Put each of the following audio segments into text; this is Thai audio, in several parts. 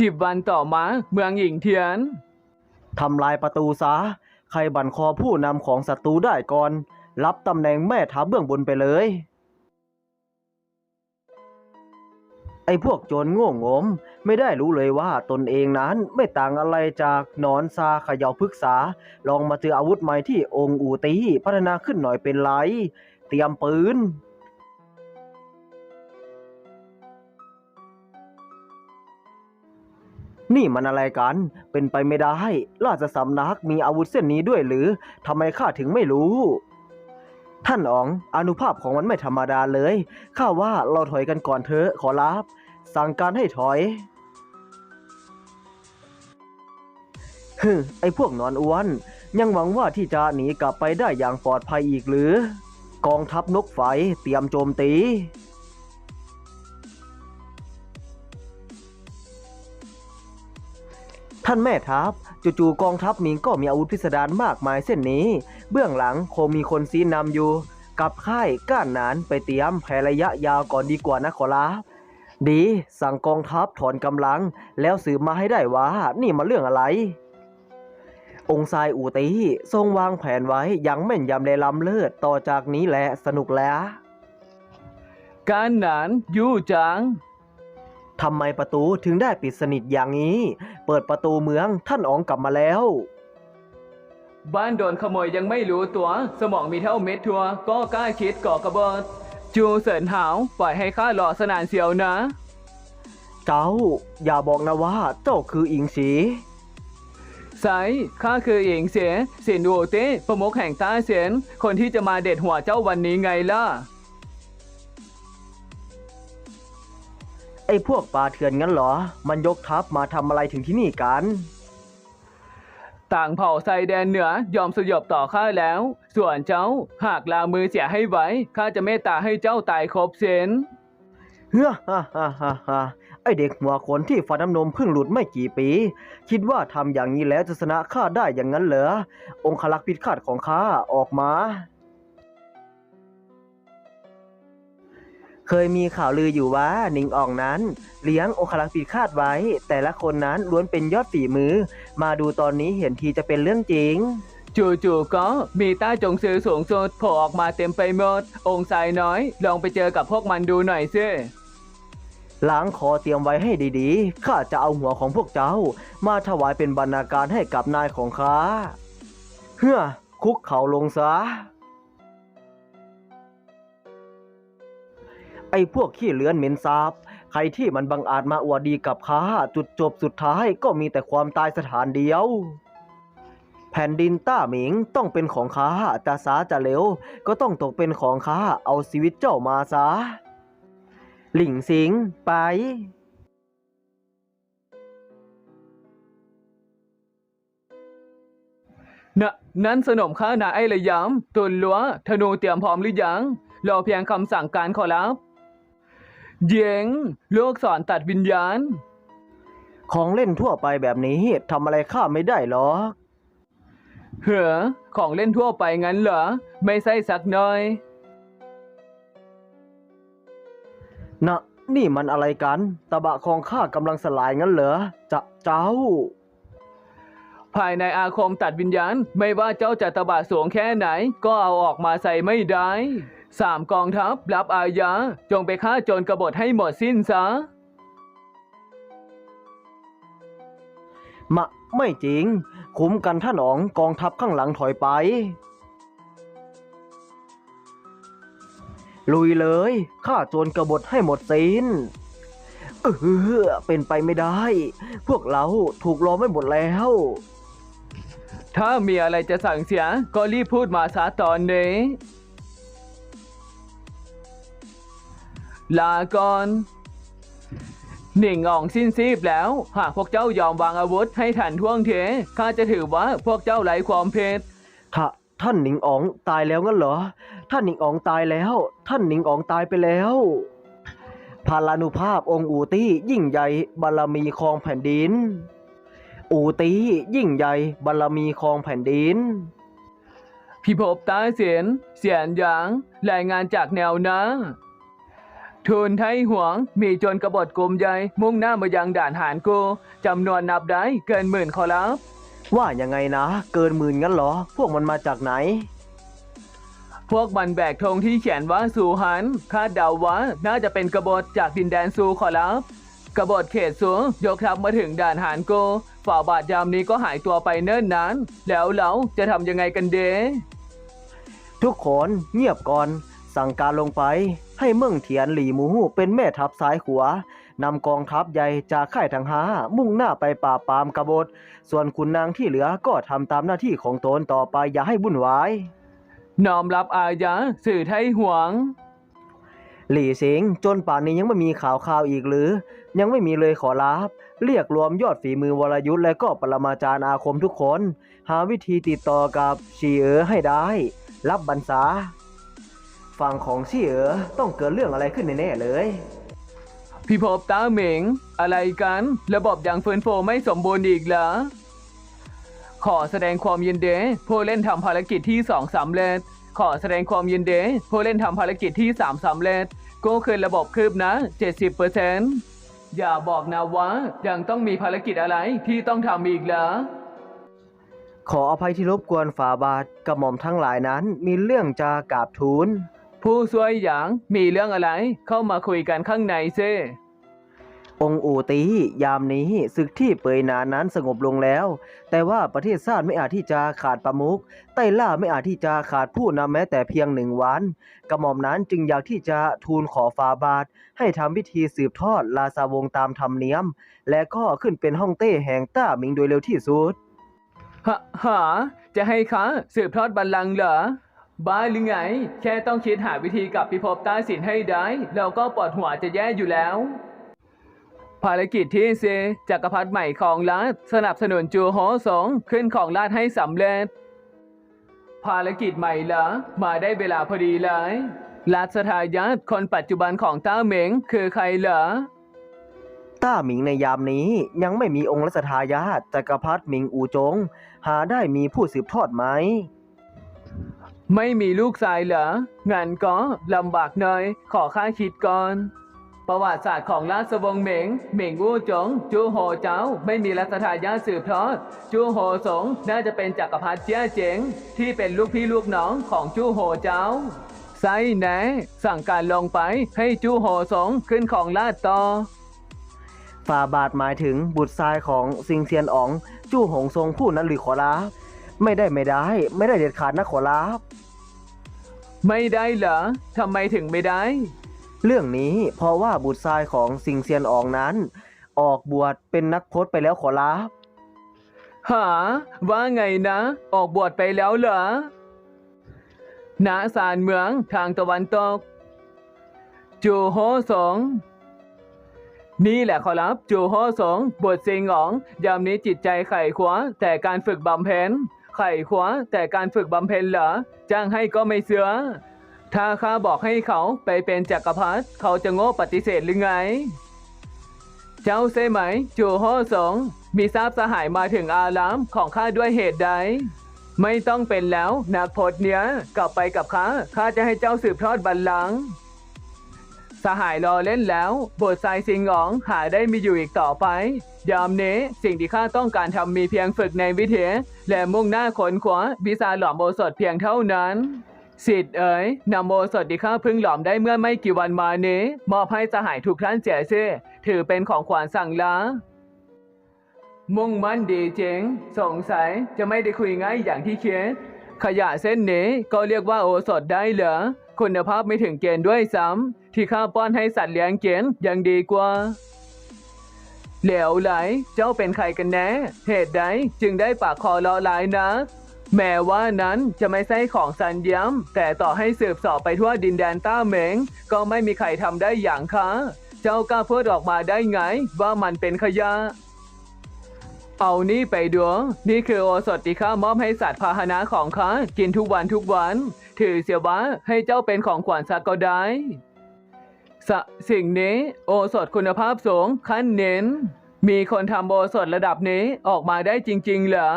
สิบวันต่อมา เมืองหญิงเทียน ทำลายประตูซะ ใครบั่นคอผู้นำของศัตรูได้ก่อน รับตำแหน่งแม่ทัพเบื้องบนไปเลย ไอ้พวกโจรโง่งม ไม่ได้รู้เลยว่าตนเองนั้นไม่ต่างอะไรจากนอนซาเขย่าพึกษา ลองมาเจออาวุธใหม่ที่องค์อูตีพัฒนาขึ้นหน่อยเป็นไร เตรียมปืน นี่มันอะไรกัน เป็นไปไม่ได้ ราชสำนักมีอาวุธเส้นนี้ด้วยหรือทำไมข้าถึงไม่รู้ ท่านอ๋องอนุภาพของมันไม่ธรรมดาเลย ข้าว่าเราถอยกันก่อนเถอะขอรับ สั่งการให้ถอยฮึไอพวกนอนอ้วน ยังหวังว่าที่จะหนีกลับไปได้อย่างปลอดภัยอีกหรือ กองทัพนกไฟเตรียมโจมตี ท่านแม่ทัพจู่ๆกองทัพมิงก็มีอาวุธพิสดารมากมายเส้นนี้ เบื้องหลังคงมีคนซีนำอยู่ กับค่ายก้านหนานไปเตรียมแผนระยะยาวก่อนดีกว่านะขอรับดี สั่งกองทัพถอนกำลัง แล้วสืบมาให้ได้ว่า นี่มันเรื่องอะไร องค์ทรายอูตีทรงวางแผนไว้ยังแม่นยำในล้ำเลิศต่อจากนี้แหละสนุกแล้ว การหนานยู่จาง ทำไมประตูถึงได้ปิดสนิทอย่างนี้ เปิดประตูเมืองท่านอ๋องกลับมาแล้ว บ้านโดนขโมยยังไม่รู้ตัว สมองมีเท่าเม็ดทัว ก็กล้าคิดก่อกระเบิดจูเสินหาวปล่อยให้ข้ารอสนานเสียวนะ เจ้า อย่าบอกนะว่าเจ้าคืออิงสีไซข้าคือเองเสียเสียนโวเต้ประมุขแห่งต้าเสียนคนที่จะมาเด็ดหัวเจ้าวันนี้ไงล่ะ ไอ้พวกปลาเถื่อนงั้นเหรอ มันยกทัพมาทำอะไรถึงที่นี่กัน ต่างเผ่าไซแดนเหนือยอมสยบต่อข้าแล้ว ส่วนเจ้าหากลามือเสียให้ไว้ข้าจะเมตตาให้เจ้าตายครบเส้นเฮ้อฮ่าฮ่าฮ่าฮ่าไอเด็กหัวขนที่ฟันน้ำนมเพิ่งหลุดไม่กี่ปี คิดว่าทำอย่างนี้แล้วจะชนะข้าได้อย่างนั้นเหรอ องคลักษ์พิฆาตของข้าออกมา เคยมีข่าวลืออยู่ว่าหนิงอ่องนั้น เลี้ยงองคลักษ์พิฆาตไว้ แต่ละคนนั้นล้วนเป็นยอดฝีมือ มาดูตอนนี้เห็นทีจะเป็นเรื่องจริงจู่ๆก็มีต้าจงซื้อสูงสุดโผล่ออกมาเต็มไปหมด องค์สายน้อย ลองไปเจอกับพวกมันดูหน่อยสิล้างคอเตรียมไว้ให้ดีๆ ข้าจะเอาหัวของพวกเจ้า มาถวายเป็นบรรณาการให้กับนายของข้า เฮ้อคุกเข่าลงซะ ไอ้พวกขี้เลือนเหม็นสาบ ใครที่มันบังอาจมาอวดดีกับข้าจุดจบสุดท้ายก็มีแต่ความตายสถานเดียว แผ่นดินต้าหมิงต้องเป็นของข้าจะสาจะเร็วก็ต้องตกเป็นของข้าเอาชีวิตเจ้ามาซะหลิงสิงไปนะนั้นสนมข้านาไอ้ระยำตุนลัวธนูเตรียมพร้อมหรือยัง รอเพียงคำสั่งการขอรับ เยงลูกสอนตัดวิญญาณ ของเล่นทั่วไปแบบนี้ทำอะไรข้าไม่ได้หรอกเหรอของเล่นทั่วไปงั้นเหรอ ไม่ใช่สักหน่อย นะนี่มันอะไรกัน ตะบะของข้ากำลังสลายงั้นเหรอ จะเจ้า ภายในอาคมตัดวิญญาณ ไม่ว่าเจ้าจะตบะสูงแค่ไหน ก็เอาออกมาใส่ไม่ได้ สามกองทัพรับอาญาจงไปฆ่าโจรกบฏให้หมดสิ้นซะ มะ ไม่จริง คุ้มกันท่านอ๋องกองทัพข้างหลังถอยไป ลุยเลยข้าโจรกบฏให้หมดสิ้น เออเป็นไปไม่ได้ พวกเราถูกล้อมไม่หมดแล้ว ถ้ามีอะไรจะสั่งเสียก็รีบพูดมาซะตอนนี้ ลาก่อนหนิ่งอ่องสิ้นซีบแล้ว หากพวกเจ้ายอมวางอาวุธให้ทันท่วงเทข้าจะถือว่าพวกเจ้าไร้ความเพศถ้าท่านหนิงอ๋องตายแล้วงั้นเหรอ ท่านหนิงอ๋องตายแล้ว ท่านหนิงอ๋องตายไปแล้วพาลานุภาพองค์อูตี้ยิ่งใหญ่บารมีครองแผ่นดิน อูตี้ยิ่งใหญ่บารมีครองแผ่นดิน พิภพตาเสียนเสียนหยางรายงานจากแนวหนะ ทูลไทยหวง มีโจรกบฏกลุ่มใหญ่ มุ่งหน้ามายังด่านหานกูจำนวนนับได้เกินหมื่นขอรับ ว่ายังไงนะ เกินหมื่นงั้นเหรอ พวกมันมาจากไหน พวกมันแบกธงที่เขียนว่าสูหัน คาดเดาว่าน่าจะเป็นกบฏจากดินแดนซูขอรับ กบฏเขตสูยกทัพมาถึงด่านหานโก ฝ่าบาทยามนี้ก็หายตัวไปเนิ่นนาน แล้วเราจะทำยังไงกันเดทุกคนเงียบก่อน สั่งการลงไป ให้เมืองเทียนหลี่หมูเป็นแม่ทัพซ้ายขวานำกองทัพใหญ่จากค่ายทั้งห้ามุ่งหน้าไปปราบปรามกบฏ ส่วนขุนนางที่เหลือก็ทำตามหน้าที่ของตนต่อไปอย่าให้วุ่นวายน้อมรับอาญาสื่อไทยหวง หลี่สิงจนป่านนี้ยังไม่มีข่าวข่าวอีกหรือ ยังไม่มีเลยขอรับ เรียกรวมยอดฝีมือวรยุทธ์และก็ปรมาจารย์อาคมทุกคน หาวิธีติดต่อกับชีเอ๋อให้ได้ รับบรรษา ฝั่งของชีเอ๋อต้องเกิดเรื่องอะไรขึ้นแน่ๆเลย พี่พบตาเหมิงอะไรกัน ระบบยังฟื้นฟูไม่สมบูรณ์อีกเหรอ ขอแสดงความยินดีผู้เล่นทำภารกิจที่สองสำเร็จ ขอแสดงความยินดีผู้เล่นทำภารกิจที่สามสำเร็จ ก็คือระบบคืบนะ70%อย่าบอกนะว่ายังต้องมีภารกิจอะไรที่ต้องทำอีกเหรอขออภัยที่รบกวนฝ่าบาทกระหม่อมทั้งหลายนั้นมีเรื่องจะกราบทูล ผู้ช่วยหยางมีเรื่องอะไร เข้ามาคุยกันข้างในซิองค์อูตียามนี้ศึกที่เปยหนานนั้นสงบลงแล้ว แต่ว่าประเทศชาติไม่อาจที่จะขาดประมุขไต้ล่าไม่อาจที่จะขาดผู้นำแม้แต่เพียงหนึ่งวัน กระหม่อมนั้นจึงอยากที่จะทูลขอฟาบาท ให้ทำพิธีสืบทอดลาซาวงศ์ตามธรรมเนียม และก็ขึ้นเป็นฮ่องเต้แห่งต้าหมิงโดยเร็วที่สุดฮะหาจะให้ข้าสืบทอดบัลลังก์เหรอ บ้าหรือไง แค่ต้องคิดหาวิธีกลับพิภพใต้สินให้ได้ เราก็ปวดหัวจะแย่อยู่แล้ว ภารกิจที่เซจักรพรรดิใหม่ของรัฐสนับสนุนจูโฮสงขึ้นของราชให้สำเร็จ ภารกิจใหม่เหรอมาได้เวลาพอดีเลยรัชทายาทคนปัจจุบันของต้าเหมงคือใครเหรอต้าหมิงในยามนี้ยังไม่มีองค์รัชทายาทจักรพรรดิหมิงอูจง หาได้มีผู้สืบทอดไหม ไม่มีลูกชายเหรอ งั้นก็ลำบากหน่อย ขอค่าคิดก่อน ประวัติศาสตร์ของราชวงศ์เหมิง เหมิงวู่จง จูโฮเจ้า ไม่มีรัชทายาทสืบทอด จูโฮสง น่าจะเป็นจักรพรรดิเจี้ยเจ๋ง ที่เป็นลูกพี่ลูกน้องของจูโฮเจ้าไซแหนสั่งการลงไปให้จูโฮสงขึ้นของราชต่อฝ่าบาทหมายถึงบุตรชายของซิงเซียนอ๋อง จู้หงทรงผู้นั้นหรือขอรับ ไม่ได้ไม่ได้ ไม่ได้เด็ดขาดนะขอรับ ไม่ได้เหรอทำไมถึงไม่ได้ เรื่องนี้เพราะว่าบุตรชายของซิงเซียนอ๋องนั้น ออกบวชเป็นนักพจน์ไปแล้วขอรับ หา ว่าไงนะ ออกบวชไปแล้วเหรอณสารเมืองทางตะวันตก จูโฮสงนี่แหละขอรับจูโฮสงบทสิงหองยามนี้จิตใจไข่ขวาแต่การฝึกบำเพ็ญ ไข่ขวาแต่การฝึกบำเพ็ญเหรอจ้างให้ก็ไม่เสือ ถ้าข้าบอกให้เขาไปเป็นจักรพรรดิเขาจะโง่ปฏิเสธหรือไง เจ้าใช่ไหม จูโฮสงมีทราบสหายมาถึงอารามของข้าด้วยเหตุใด ไม่ต้องเป็นแล้วนักพจน์เนี้ยกลับไปกับข้าข้าจะให้เจ้าสืบทอดบัลลังก์ สหายรอเล่นแล้ว บททรายสิงหองหาได้มีอยู่อีกต่อไป ยามนี้สิ่งที่ข้าต้องการทำมีเพียงฝึกในวิเทและมุ่งหน้าขนขวาวิชาหลอมโบสถเพียงเท่านั้นสิทธิ์เอ๋ยนำโบสถที่ข้าเพิ่งหลอมได้เมื่อไม่กี่วันมานี้ มอบให้สหายทุกท่านเสียเสียถือเป็นของขวัญสั่งลามุ่งมั่นดีเจ๋งสงสัยจะไม่ได้คุยง่ายอย่างที่คิดขยะเส้นนี้ก็เรียกว่าโอสถได้เหรอ คุณภาพไม่ถึงเกณฑ์ด้วยซ้ำ ที่ข้าป้อนให้สัตว์เลี้ยงเกณฑ์ยังดีกว่า เหลวไหล เจ้าเป็นใครกันแน่ เหตุใดจึงได้ปากคอเลาะลายนะแม้ว่านั้นจะไม่ใช่ของสันย้ำแต่ต่อให้สืบสอบไปทั่วดินแดนต้าเหมง ก็ไม่มีใครทำได้อย่างข้าเจ้ากล้าพูดออกมาได้ไงว่ามันเป็นขยะ เอานี่ไปดูนี่คือโอสถที่ข้ามอบให้สัตว์พาหนะของข้ากินทุกวันทุกวัน ถือเสียว่าให้เจ้าเป็นของขวัญสักก็ได้ สะสิ่งนี้โอสถคุณภาพสูงขั้นเน้น มีคนทำโอสถระดับนี้ออกมาได้จริง ๆ เหรอ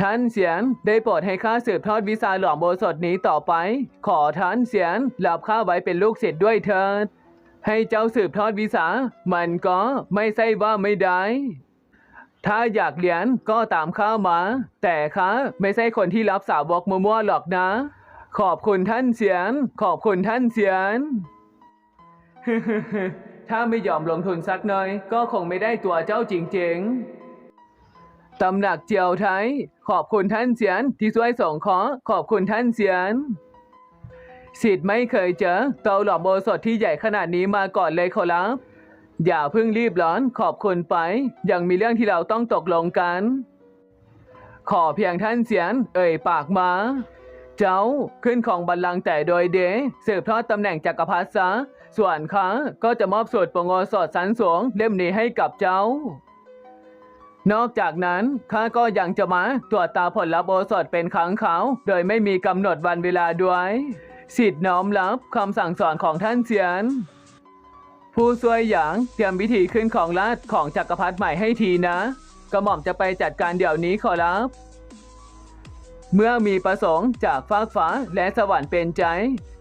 ท่านเสียนได้โปรดให้ข้าสืบทอดวิชาหลอมโบสถนี้ต่อไป ขอท่านเสียนรับข้าไว้เป็นลูกศิษย์ด้วยเถิดให้เจ้าสืบทอดวิชามันก็ไม่ใช่ว่าไม่ได้ ถ้าอยากเรียนก็ตามข้ามา แต่ข้าไม่ใช่คนที่รับสาวกมั่วๆหรอกนะ ขอบคุณท่านเสียน ขอบคุณท่านเสียน ถ้าไม่ยอมลงทุนสักหน่อย ก็คงไม่ได้ตัวเจ้าจริงๆ ตำหนักเจียวไทย ขอบคุณท่านเสียน ที่ช่วยส่งขอ ขอบคุณท่านเสียน สิทธิ์ไม่เคยเจอเตาหลอมโบสถที่ใหญ่ขนาดนี้มาก่อนเลยขอรับอย่าเพิ่งรีบร้อนขอบคุณไป ยังมีเรื่องที่เราต้องตกลงกัน ขอเพียงท่านเสียน เอ่ยปากมา เจ้า ขึ้นของบัลลังก์แต่โดยเดสืบทอดตำแหน่งจักรพรรดิซะ ส่วนข้าก็จะมอบสวดปงโอสถสันสวงเล่มนี้ให้กับเจ้า นอกจากนั้นข้าก็ยังจะมาตรวจตาผลลัพธ์โอสถเป็นครั้งเขาวโดยไม่มีกำหนดวันเวลาด้วยสิทธิ์น้อมรับคำสั่งสอนของท่านเสียน ผู้ช่วยหยางเตรียมวิธีขึ้นของราชของจักรพรรดิใหม่ให้ทีนะ กระหม่อมจะไปจัดการเดี๋ยวนี้ขอรับ เมื่อมีประสงค์จากฟากฟ้าและสวรรค์เป็นใจ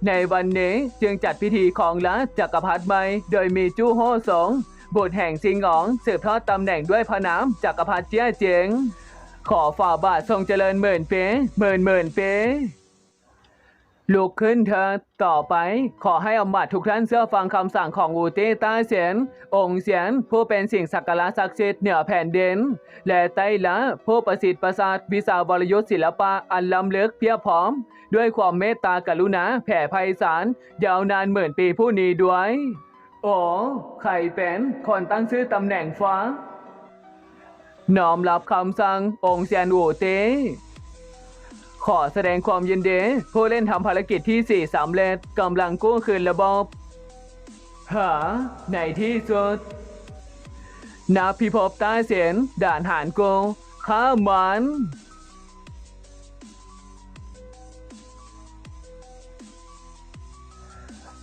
ในวันนี้จึงจัดพิธีของละจักรพรรดิใหม่ โดยมีจู้โฮสงบุตรแห่งซิงหอง สืบทอดตำแหน่งด้วยพระนามจักรพรรดิเจี้ยเจง ขอฝ่าบาททรงเจริญหมื่นเปหมื่นหมื่นเป ลุกขึ้นเถิดต่อไป ขอให้อำมาตทุกท่านเชื่อฟังคำสั่งของอูเต้ต้าเสียน องค์เสียน ผู้เป็นสิ่งศักดิ์ศักดิ์สิทธิ์เหนือแผ่นดิน และไต้ละผู้ประสิทธิ์ประสาทวิสาบรยุทธศิลปะอันล้ำลึกเพียบพร้อม ด้วยความเมตตากรุณาแผ่ไพศาลยาวนานหมื่นปีผู้นี้ด้วยโอ้ใครเป็นคนตั้งชื่อตำแหน่งฟ้าน้อมรับคำสั่งองค์เซียนอูเต้ ขอแสดงความยินดีผู้เล่นทำภารกิจที่ 4 สำเร็จกำลังกู้คืนระบบ หา ในที่สุดนาพิภพใต้เสียน ด่านหานโกข้ามัน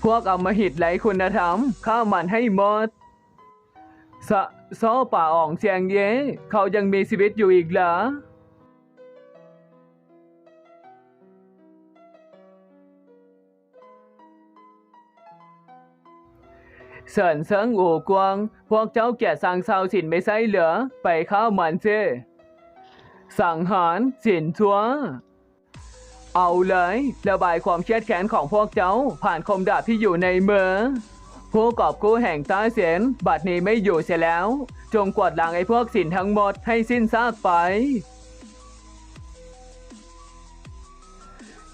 พวกอมหิตไร้คุณธรรมข้ามันให้หมดสะซ้อป่าอ่องเสียงเย่เขายังมีชีวิตอยู่อีกเหรอ สินเซิงอูกวาง พวกเจ้าเกียรติสั่งเซาสินไม่ใช่เหรอ ไปข้ามันเจสังหารสินชัว เอาเลย ระบายความเครียดแค้นของพวกเจ้า ผ่านคมดาบที่อยู่ในมือ ผู้กอบกู้แห่งใต้เสียนบัดนี้ไม่อยู่เสียแล้ว จงกวาดล้างไอ้พวกสินทั้งหมดให้สิ้นซากไป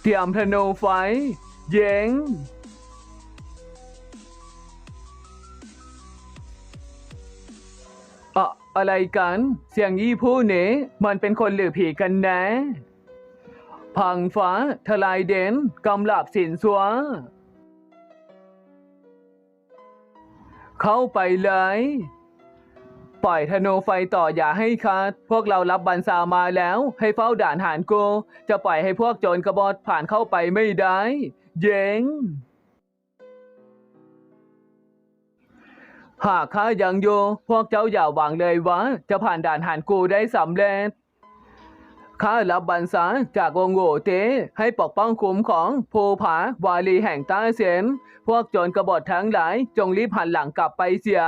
เตรียมธนูไฟ เยิง อะอะไรกัน เสียงยี่ผู้นี้มันเป็นคนหรือผีกันแน่ พังฟ้าทลายเด่นกำลับสินสัว เข้าไปเลย ปล่อยธนูไฟต่ออย่าให้ขาด พวกเรารับบันซามาแล้ว ให้เฝ้าด่านหานโก จะปล่อยให้พวกโจรกระบฏผ่านเข้าไปไม่ได้ เย้ง หากข้ายังอยู่พวกเจ้าอย่าหวังเลยว่าจะผ่านด่านหานกูได้สำเร็จข้ารับบันสาจากองค์โง่เตให้ปกป้องคุ้มของภูผาวาลีแห่งใต้เสนพวกโจรกบฏทั้งหลายจงรีบหันหลังกลับไปเสีย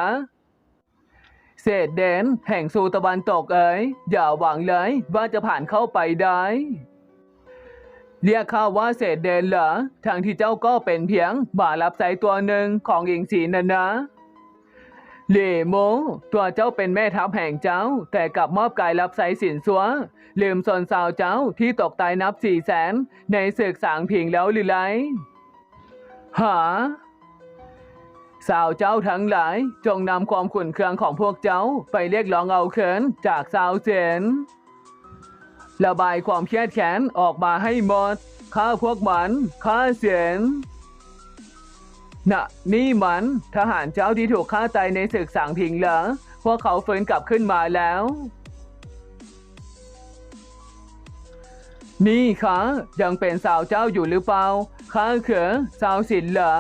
เศษเดนแห่งสูตะวันตกเอ๋ยอย่าหวังเลยว่าจะผ่านเข้าไปได้ เรียกข้าว่าเศษเดนเหรอทางที่เจ้าก็เป็นเพียงบ่ารับใส่ตัวหนึ่งของหญิงสีนันนะ เลโม ตัวเจ้าเป็นแม่ทัพแห่งเจ้า แต่กลับมอบกายรับใช้สินสัวลืมส่วนสาวเจ้าที่ตกตายนับสี่แสน ในศึกสางผิงแล้วหรือไรหาสาวเจ้าทั้งหลาย จงนำความขุ่นเคืองของพวกเจ้าไปเรียกร้องเอาเขินจากสาวเจนระบายความเครียดแค้นออกมาให้หมดฆ่าพวกมันฆ่าเสียน น่ะนี่มันทหารเจ้าที่ถูกฆ่าตายในศึกสางผิงเหรอพวกเขาฟื้นกลับขึ้นมาแล้ว นี่คะยังเป็นสาวเจ้าอยู่หรือเปล่าข้าเขอสาวสินเหรอ